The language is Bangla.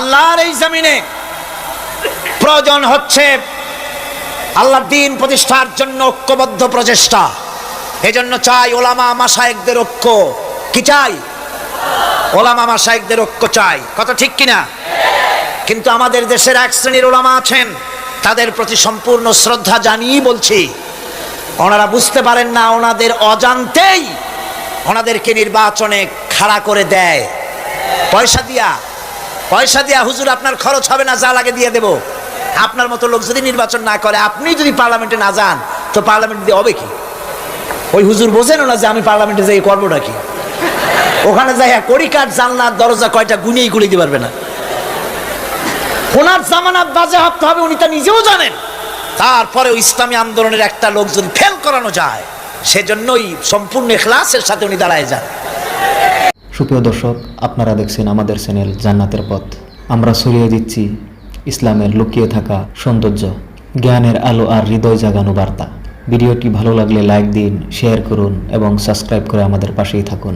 আল্লাহর এই জমিনে প্রয়োজন হচ্ছে আল্লাহর দিন প্রতিষ্ঠার জন্য ঐক্যবদ্ধ প্রচেষ্টা। এজন্য চাই ওলামা মাসায়েকদের ঐক্য। কি চাই? ওলামা মাসায়েকদের ঐক্য চাই। কথা ঠিক কিনা? কিন্তু আমাদের দেশের এক শ্রেণির ওলামা আছেন, তাদের প্রতি সম্পূর্ণ শ্রদ্ধা জানিয়ে বলছি, ওনারা বুঝতে পারেন না ওনাদের অজান্তেই ওনাদেরকে নির্বাচনে খাড়া করে দেয়। পয়সা দিয়া পয়সা দিয়া হুজুর আপনার খরচ হবে না, যা লাগে দিয়ে দেব। আপনার মতো লোক যদি নির্বাচন না করে, আপনি যদি পার্লামেন্টে না যান, তো পার্লামেন্ট দিয়ে হবে কি? ওই হুজুর বোঝেন না যে আমি পার্লামেন্টে যাই করব নাকি? ওখানে যাই কড়ি কাঠ জানলার দরজা, কয়টা গুনেই গুলি দিতে পারবে না। ওনার জামানাত বাজে হাতে হবে, উনি তা নিজেও জানেন। তারপরেও ইসলামী আন্দোলনের একটা লোক যদি ফেল করানো যায়, সেজন্যই সম্পূর্ণ এখলাসের সাথে উনি দাঁড়ায় যান। সুপ্রিয় দর্শক, আপনারা দেখছেন আমাদের চ্যানেল জান্নাতের পথ। আমরা ছড়িয়ে দিচ্ছি ইসলামের লুকিয়ে থাকা সৌন্দর্য, জ্ঞানের আলো আর হৃদয় জাগানো বার্তা। ভিডিওটি ভালো লাগলে লাইক দিন, শেয়ার করুন এবং সাবস্ক্রাইব করে আমাদের পাশেই থাকুন।